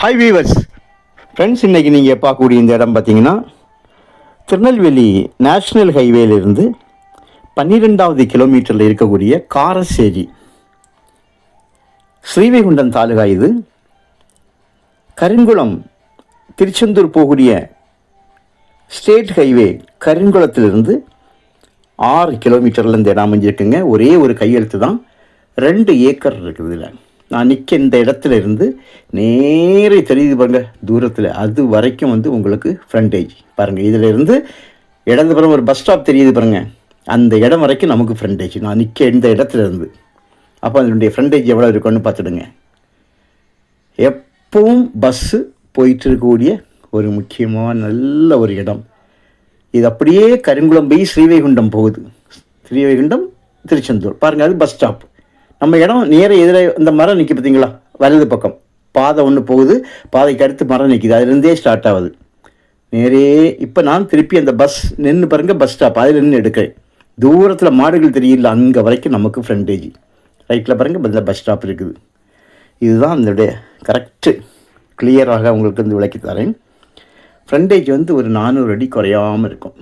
Hi viewers friends இன்றைக்கி நீங்கள் பார்க்கக்கூடிய இந்த இடம் பார்த்தீங்கன்னா திருநெல்வேலி நேஷ்னல் ஹைவேலிருந்து பன்னிரெண்டாவது கிலோமீட்டரில் இருக்கக்கூடிய காரசேரி ஸ்ரீவைகுண்டம் தாலுகா இது. கருங்குளம் திருச்செந்தூர் போகக்கூடிய ஸ்டேட் ஹைவே கருங்குளத்திலிருந்து ஆறு கிலோமீட்டரில் இந்த இடம் அமைஞ்சிருக்குங்க. ஒரே ஒரு கையெழுத்து தான். ரெண்டு ஏக்கர் இருக்குது இதில். நான் நிற்க இந்த இடத்துல இருந்து நேரே தெரியுது பாருங்க தூரத்தில். அது வரைக்கும் வந்து உங்களுக்கு ஃப்ரண்டேஜ் பாருங்கள் இதில் இருந்து பிறகு ஒரு பஸ் ஸ்டாப் தெரியுது பாருங்க. அந்த இடம் வரைக்கும் நமக்கு ஃப்ரண்டேஜ் நான் நிற்க இந்த இடத்துல இருந்து அப்போ அதனுடைய ஃப்ரண்டேஜ் எவ்வளோ இருக்குன்னு பார்த்துடுங்க. எப்பவும் பஸ்ஸு போயிட்டு இருக்கக்கூடிய ஒரு முக்கியமான நல்ல ஒரு இடம். இது அப்படியே கருங்குளம் போய் ஸ்ரீவைகுண்டம் போகுது. ஸ்ரீவைகுண்டம் திருச்செந்தூர். பாருங்கள் அது பஸ் ஸ்டாப் நம்ம இடம் நேர எதிர இந்த மரம் நிற்கி பார்த்தீங்களா? வலது பக்கம். பாதை ஒன்று போகுது. பாதைக்கு அடுத்து மரம் நிற்கிது அதுலேருந்தே ஸ்டார்ட் ஆகுது. நேரே இப்போ நான் திருப்பி அந்த பஸ் நின்று பாருங்க பஸ் ஸ்டாப் அதில் நின்று எடுக்கிறேன். தூரத்தில் மாடுகள் தெரியல அங்கே வரைக்கும் நமக்கு ஃப்ரண்டேஜ் ரைட்டில் பாருங்க இந்த பஸ் ஸ்டாப் இருக்குது. இதுதான் அதனுடைய கரெக்டு கிளியராக உங்களுக்கு வந்து விளக்கி தரேன். ஃப்ரண்டேஜ் வந்து ஒரு நானூறு அடி குறையாமல் இருக்கும்.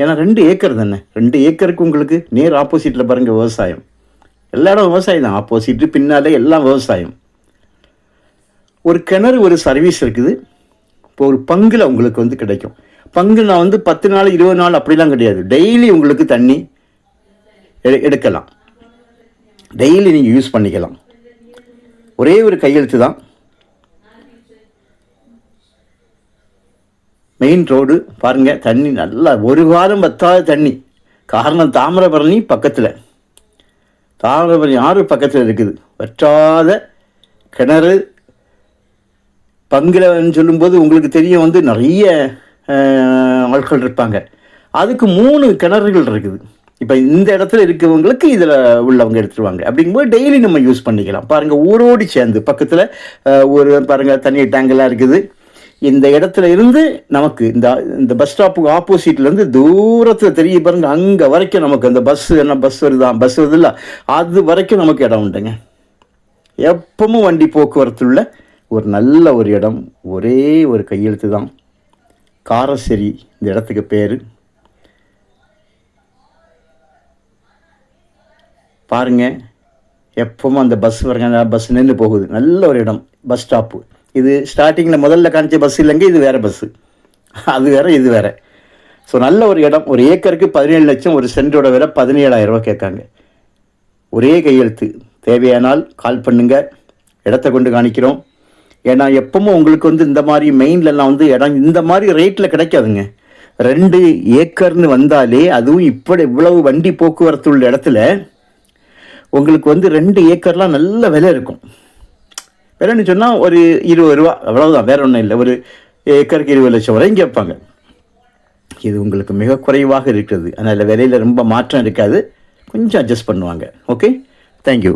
ஏன்னா ரெண்டு ஏக்கர் தானே? ரெண்டு ஏக்கருக்கு உங்களுக்கு நேர் ஆப்போசிட்டில் பாருங்கள் விவசாயம். எல்லா இடம் விவசாயம் தான். ஆப்போசிட்டு பின்னாலே எல்லாம் விவசாயம். ஒரு கிணறு ஒரு சர்வீஸ் இருக்குது. இப்போ ஒரு பங்கில் உங்களுக்கு வந்து கிடைக்கும். பங்கு நான் வந்து பத்து நாள் இருபது நாள் அப்படிலாம் கிடையாது. டெய்லி உங்களுக்கு தண்ணி எடுக்கலாம். டெய்லி நீங்கள் யூஸ் பண்ணிக்கலாம். ஒரே ஒரு கையெழுத்து தான். மெயின் ரோடு பாருங்கள் தண்ணி நல்லா ஒரு வாரம் பத்தாத தண்ணி. காரணம் தாமிரபரணி பக்கத்தில். தாமிரபரணி ஆறு பக்கத்தில் இருக்குது. வற்றாத கிணறு பங்கிலன்னு சொல்லும்போது உங்களுக்கு தெரியும் வந்து நிறைய ஆட்கள் இருப்பாங்க. அதுக்கு மூணு கிணறுகள் இருக்குது. இப்போ இந்த இடத்துல இருக்கவங்களுக்கு இதில் உள்ளவங்க எடுத்துருவாங்க. அப்படிங்கும்போது டெய்லி நம்ம யூஸ் பண்ணிக்கலாம். பாருங்கள் ஊரோடு சேர்ந்து பக்கத்தில் ஒரு பாருங்கள் தண்ணி டேங்கெல்லாம் இருக்குது. இந்த இடத்துல இருந்து நமக்கு இந்த இந்த பஸ் ஸ்டாப்புக்கு ஆப்போசிட்லேருந்து தூரத்தில் தெரிய பாருங்க அங்கே வரைக்கும் நமக்கு அந்த பஸ் என்ன பஸ் வருதா? பஸ் வருதுல்ல? அது வரைக்கும் நமக்கு இடம் உண்டுங்க. எப்பவும் வண்டி போக்குவரத்து உள்ள ஒரு நல்ல ஒரு இடம் ஒரே ஒரு கையெழுத்து தான். காரசேரி இந்த இடத்துக்கு பேர். பாருங்க எப்பவும் அந்த பஸ் வரங்க பஸ் நின்று போகுது. நல்ல ஒரு இடம் பஸ் ஸ்டாப்பு இது ஸ்டார்டிங்கில் முதல்ல காமிச்ச பஸ் இல்லைங்க இது வேறு பஸ்ஸு அது வேறு இது வேறு. ஸோ நல்ல ஒரு இடம். ஒரு ஏக்கருக்கு பதினேழு லட்சம் ஒரு சென்டோட விலை பதினேழாயிரம் கேட்காங்க. ஒரே கையெழுத்து. தேவையானால் கால் பண்ணுங்க. இடத்த கொண்டு காணிக்கிறோம். ஏன்னா எப்பவும் உங்களுக்கு வந்து இந்த மாதிரி மெயின்லலாம் வந்து இடம் இந்த மாதிரி ரேட்டில் கிடைக்காதுங்க. ரெண்டு ஏக்கர்னு வந்தாலே அதுவும் இப்படி இவ்வளவு வண்டி போக்குவரத்து உள்ள இடத்துல உங்களுக்கு வந்து ரெண்டு ஏக்கர்லாம் நல்ல விலை இருக்கும். விலைன்னு சொன்னால் ஒரு இருபது ரூபா அவ்வளோதான் வேற ஒன்றும் இல்லை. ஒரு ஏக்கருக்கு இருபது லட்சம் வரையும் கேட்பாங்க இது உங்களுக்கு மிக குறைவாக இருக்கிறது. அதனால் விலையில் ரொம்ப மாற்றம் இருக்காது. கொஞ்சம் அட்ஜஸ்ட் பண்ணுவாங்க. Okay thank you